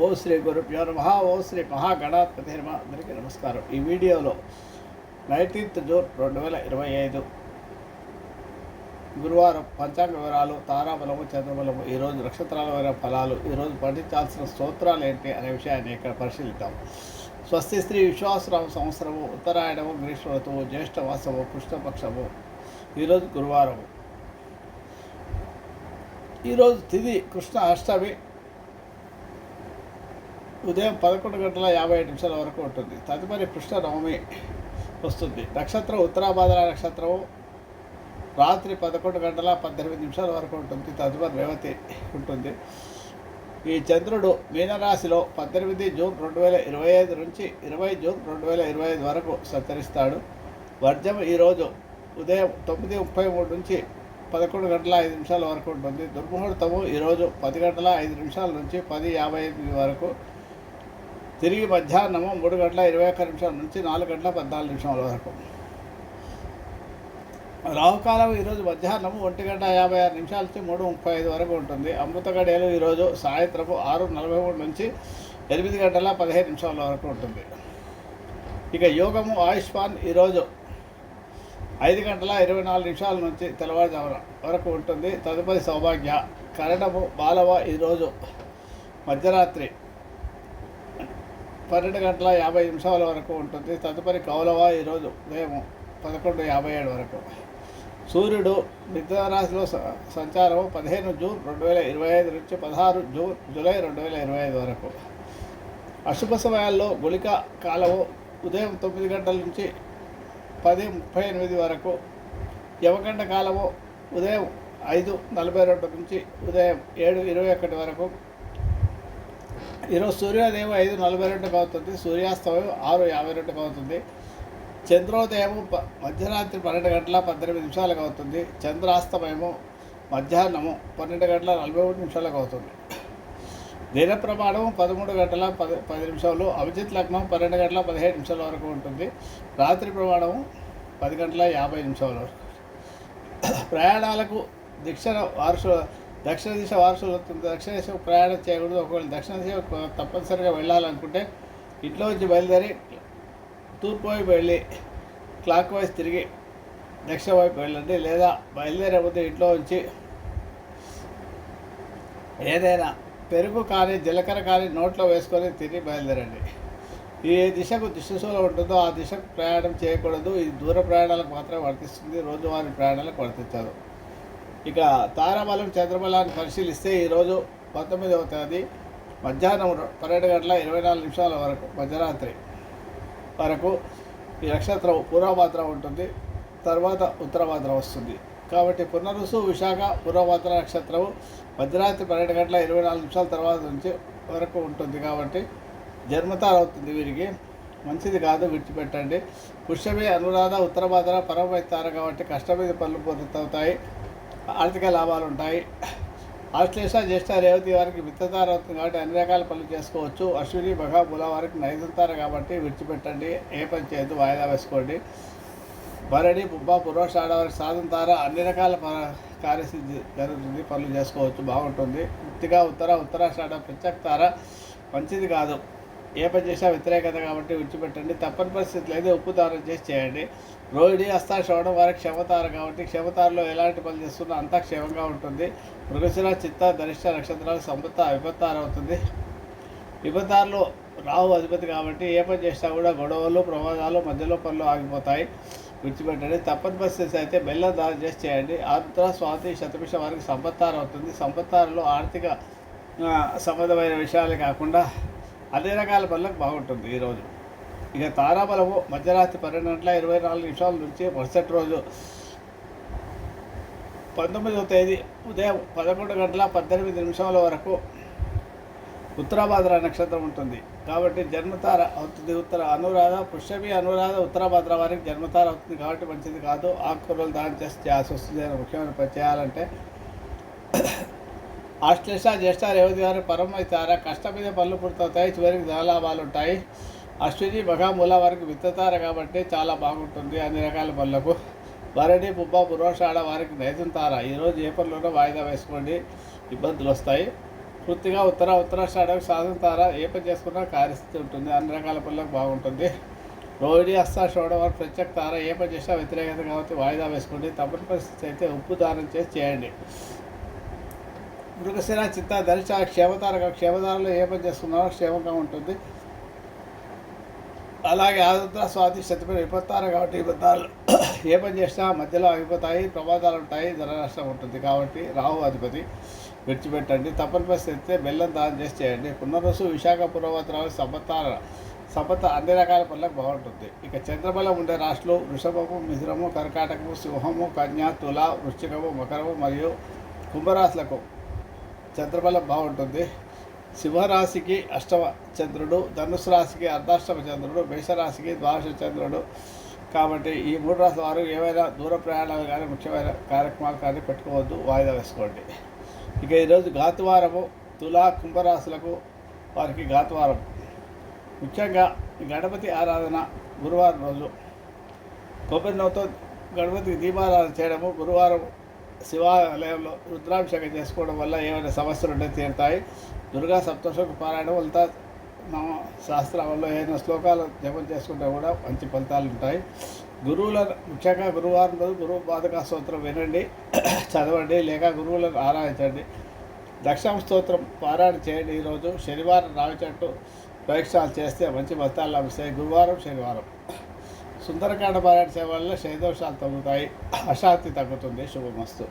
ఓ శ్రీ గురుభ్యో నమ ఓ శ్రీ మహాగణాధిపతి నమ అందరికీ నమస్కారం. ఈ వీడియోలో నైన్టీన్త్ జూన్ రెండు వేల ఇరవై ఐదు గురువారం పంచాంగ వివరాలు తారాబలము చంద్రబలము ఈరోజు నక్షత్రాల వారి ఫలాలు ఈరోజు పఠించాల్సిన స్తోత్రాలు ఏంటి అనే విషయాన్ని ఇక్కడ పరిశీలిద్దాం. స్వస్తి శ్రీ విశ్వాసరామ సంవత్సరము ఉత్తరాయణము గ్రీష్మ ఋతువు జ్యేష్ఠమాసము కృష్ణపక్షము ఈరోజు గురువారము. ఈరోజు తిది కృష్ణ అష్టమి ఉదయం పదకొండు గంటల యాభై ఐదు నిమిషాల వరకు ఉంటుంది. తదుపరి కృష్ణ నవమి వస్తుంది. నక్షత్రం ఉత్తరాభాద్ర నక్షత్రము. రాత్రి పదకొండు గంటల పద్దెనిమిది నిమిషాల వరకు ఉంటుంది. తదుపరి రేవతి ఉంటుంది. ఈ చంద్రుడు మీనరాశిలో పద్దెనిమిది జూన్ రెండు వేల ఇరవై ఐదు నుంచి ఇరవై జూన్ రెండు వేల ఇరవై ఐదు వరకు సంచరిస్తాడు. వర్జం ఈరోజు ఉదయం తొమ్మిది ముప్పై మూడు నుంచి పదకొండు గంటల ఐదు నిమిషాల వరకు ఉంటుంది. దుర్ముహూర్తము ఈరోజు పది గంటల ఐదు నిమిషాల నుంచి పది యాభై ఎనిమిది వరకు తిరిగి మధ్యాహ్నము మూడు గంటల ఇరవై ఒక్క నిమిషాల నుంచి నాలుగు గంటల పద్నాలుగు నిమిషాల వరకు. రాహుకాలం ఈరోజు మధ్యాహ్నం ఒంటి గంట యాభై ఆరు నిమిషాల నుంచి మూడు ముప్పై ఐదు వరకు ఉంటుంది. అమృత గడియలు ఈరోజు సాయంత్రము ఆరు నలభై మూడు నుంచి ఎనిమిది గంటల పదిహేను నిమిషాల వరకు ఉంటుంది. ఇక యోగము ఆయుష్మాన్ ఈరోజు ఐదు గంటల ఇరవై నాలుగు నిమిషాల నుంచి తెల్లవారుజామున వరకు ఉంటుంది. తదుపరి సౌభాగ్య కరణము బాలవ ఈరోజు మధ్యరాత్రి పన్నెండు గంటల యాభై నిమిషాల వరకు ఉంటుంది. తదుపరి కౌలవ ఈరోజు ఉదయం పదకొండు యాభై ఏడు వరకు. సూర్యుడు మిథునరాశిలో స- సంచారం పదిహేను జూన్ రెండు వేల ఇరవై ఐదు నుంచి పదహారు జూన్ జూలై రెండు వేల ఇరవై ఐదు వరకు. అశుభ సమయాల్లో గుళిక కాలము ఉదయం తొమ్మిది గంటల నుంచి పది ముప్పై ఎనిమిది వరకు. యవగంట కాలము ఉదయం ఐదు నలభై రెండు నుంచి ఉదయం ఏడు ఇరవై ఒకటి వరకు. ఈరోజు సూర్యోదయం ఐదు నలభై రెండుకి అవుతుంది సూర్యాస్తమయం ఆరు యాభై రెండుకి అవుతుంది చంద్రోదయము ప- మధ్యరాత్రి పన్నెండు గంటల పద్దెనిమిది నిమిషాలకు అవుతుంది చంద్రాస్తమయము మధ్యాహ్నము పన్నెండు గంటల నలభై ఒకటి నిమిషాలకు అవుతుంది. దిన ప్రమాణం పదమూడు గంటల పది పది నిమిషాలు అభిజిత్ లగ్నం పన్నెండు గంటల పదిహేడు నిమిషాల వరకు ఉంటుంది రాత్రి ప్రమాణము పది గంటల యాభై నిమిషాల వరకు ప్రయాణాలకు దీక్ష వారసు దక్షిణ దిశ వారసులు దక్షిణ దిశ ప్రయాణం చేయకూడదు. ఒకవేళ దక్షిణ దిశ తప్పనిసరిగా వెళ్ళాలనుకుంటే ఇంట్లో నుంచి బయలుదేరి తూర్పు వైపు వెళ్ళి క్లాక్ వైజ్ తిరిగి దక్షిణ వైపు వెళ్ళండి. లేదా బయలుదేరకపోతే ఇంట్లో ఉంచి ఏదైనా పెరుగు కానీ జీలకర్ర కానీ నోట్లో వేసుకొని తిని బయలుదేరండి. ఏ దిశకు దిశశూల ఉంటుందో ఆ దిశకు ప్రయాణం చేయకూడదు. ఇది దూర ప్రయాణాలకు మాత్రమే వర్తిస్తుంది. రోజువారీ ప్రయాణాలకు వర్తించదు. ఇక తారాబలం చంద్రబలాన్ని పరిశీలిస్తే ఈరోజు పంతొమ్మిదవ తేదీ మధ్యాహ్నం పన్నెండు గంటల ఇరవై నాలుగు నిమిషాల వరకు మధ్యరాత్రి వరకు ఈ నక్షత్రం పూర్వభాద్ర ఉంటుంది తర్వాత ఉత్తరభాద్ర వస్తుంది. కాబట్టి పునరుసు విశాఖ పూర్వభాద్ర నక్షత్రం మధ్యరాత్రి పన్నెండు గంటల ఇరవై నాలుగు నిమిషాల తర్వాత నుంచి వరకు ఉంటుంది కాబట్టి జన్మతార అవుతుంది వీరికి. మంచిది కాదు విడిచిపెట్టండి. పుష్యమే అనురాధ ఉత్తరభాద్ర పరమైతారు కాబట్టి కష్టమైన పనులు పూర్తవుతాయి. ఆర్థిక లాభాలు ఉంటాయి. ఆశ్లేష జ్యేష్ఠ రేవతి వారికి మిత్రతార అవుతుంది కాబట్టి అన్ని రకాల పనులు చేసుకోవచ్చు. అశ్విని మఘ బుల వారికి నైదంతారు కాబట్టి విడిచిపెట్టండి. ఏ పని చేయొద్దు వాయిదా వేసుకోండి. భరణి బుబ్బ పురోషాడ వారికి సాధంతార అన్ని రకాల ప- కార్యసిద్ధి జరుగుతుంది. పనులు చేసుకోవచ్చు బాగుంటుంది. వృత్తిగా ఉత్తర ఉత్తరాషాఢ ప్రత్యక్తార మంచిది కాదు. ఏ పని చేసినా వ్యతిరేకత కాబట్టి విడిచిపెట్టండి. తప్పని పరిస్థితులు అయితే ఉప్పు దానం చేసి చేయండి. రోహిణి హస్త శ్రవణం వారికి క్షమతార కాబట్టి క్షమతారలో ఎలాంటి పనులు చేస్తున్నా అంతా క్షేమంగా ఉంటుంది. మృగశిర చిత్త ధనిష్ట నక్షత్రాలు సంపత్త విపత్తార అవుతుంది. విపత్తారులో రావు అధిపతి కాబట్టి ఏ పని చేసినా కూడా గొడవలు ప్రమాదాలు మధ్యలో పనులు ఆగిపోతాయి. విడిచిపెట్టండి. తప్పని పరిస్థితి అయితే బెల్లం దానం చేసి చేయండి. ఆంధ్ర స్వాతి శతభిష వారికి సంపత్తార అవుతుంది. సంపత్తారలో ఆర్థిక సంబంధమైన విషయాలు కాకుండా అన్ని రకాల పనులకు బాగుంటుంది ఈరోజు ఇక తారాబలము మధ్యరాత్రి పన్నెండు గంటల ఇరవై నాలుగు నిమిషాల నుంచి మరుసటి రోజు పంతొమ్మిదవ తేదీ ఉదయం పదకొండు గంటల పద్దెనిమిది నిమిషాల వరకు ఉత్తరాభాద్ర నక్షత్రం ఉంటుంది. కాబట్టి జన్మతార అవుతుంది. ఉత్తర అనురాధ పుష్యమి అనురాధ ఉత్తరాభాద్ర వారికి జన్మతార అవుతుంది. కాబట్టి మంచిది కాదు. ఆకుకూరలు దాని చేసి చేయాల్సి వస్తుంది ముఖ్యమైన పని చేయాలంటే ఆశ్లేష జ్యేష్ఠ రేవతి గారు పరమైతార కష్టం మీద పనులు పుడుతాయి చివరికి ధనలాభాలు ఉంటాయి అశ్విని మహామూల వారికి విత్తతార కాబట్టి చాలా బాగుంటుంది అన్ని రకాల పనులకు భరణి పుబ్బ పురోషాడ వారికి నైతుంతారా ఈరోజు ఏ పనులున్నా వాయిదా వేసుకోండి ఇబ్బందులు వస్తాయి. పూర్తిగా ఉత్తర ఉత్తరాషాఢకు సాధంతారా ఏ పని చేసుకున్నా కార్యస్థితి ఉంటుంది అన్ని రకాల పనులకు బాగుంటుంది. రోహిణి అస్తా షోడ వారు ప్రత్యేక తార. ఏ పని చేసినా వ్యతిరేకత కాబట్టి వాయిదా వేసుకోండి. తప్పని పరిస్థితి అయితే ఉప్పు దానం చేసి చేయండి. మృగశిర చిత్త ధరిచ క్షేమతారక క్షేమతారలో ఏ పని చేసుకున్నారో క్షేమంగా ఉంటుంది. అలాగే ఆరుద్ర స్వాతి శతమైన విపత్తారు కాబట్టి విపత్తాలు ఏ పని చేసినా మధ్యలో ఆగిపోతాయి ప్రమాదాలు ఉంటాయి ధన నష్టం ఉంటుంది. కాబట్టి రాహు అధిపతి విడిచిపెట్టండి. తప్పని పరిస్థితి అయితే బెల్లం దానం చేసి చేయండి. పునరుసు విశాఖ పురోవతరాలు సపత్తార సపత అన్ని రకాల పనులకు బాగుంటుంది. ఇక చంద్రబలం ఉండే రాశులు వృషభము మిశ్రము కర్కాటకము సింహము కన్య తుల వృశ్చికము మకరము మరియు కుంభరాశులకు చంద్రబలం బాగుంటుంది. సింహరాశికి అష్టమ చంద్రుడు ధనుసు రాశికి అర్ధాష్టమ చంద్రుడు మేషరాశికి ద్వాదశ చంద్రుడు. కాబట్టి ఈ మూడు రాశుల వారు ఏవైనా దూర ప్రయాణాలు కానీ ముఖ్యమైన కార్యక్రమాలు కానీ పెట్టుకోవద్దు వాయిదా వేసుకోండి. ఇక ఈరోజు ఘాతువారము తులా కుంభరాశులకు వారికి ఘాతువారం. ముఖ్యంగా గణపతి ఆరాధన గురువారం రోజు. కొబ్బరి నవ్వుతో గణపతికి దీపారాధన చేయడము గురువారం శివాలయంలో రుద్రాభిషేకం చేసుకోవడం వల్ల ఏమైనా సమస్యలు ఉంటే తీరుతాయి. దుర్గా సప్తశోక పారాయణం వల్ల నమ శాస్త్రాలలో ఏదైనా శ్లోకాలు జపం చేసుకుంటే కూడా మంచి ఫలితాలు ఉంటాయి. గురువుల ముఖ్యంగా గురువారం రోజు గురువు బాధక స్తోత్రం వినండి చదవండి లేక గురువులను ఆరాధించండి. దక్షిణ స్తోత్రం పారాయణ చేయండి. ఈరోజు శనివారం రావి చెట్టు ప్రయత్నాలు చేస్తే మంచి ఫలితాలు లభిస్తాయి. గురువారం శనివారం. సుందరకాండ పారాయణ సేవల్లో వల్ల తగ్గుతాయి అశాంతి తగ్గుతుంది. శుభమస్తు.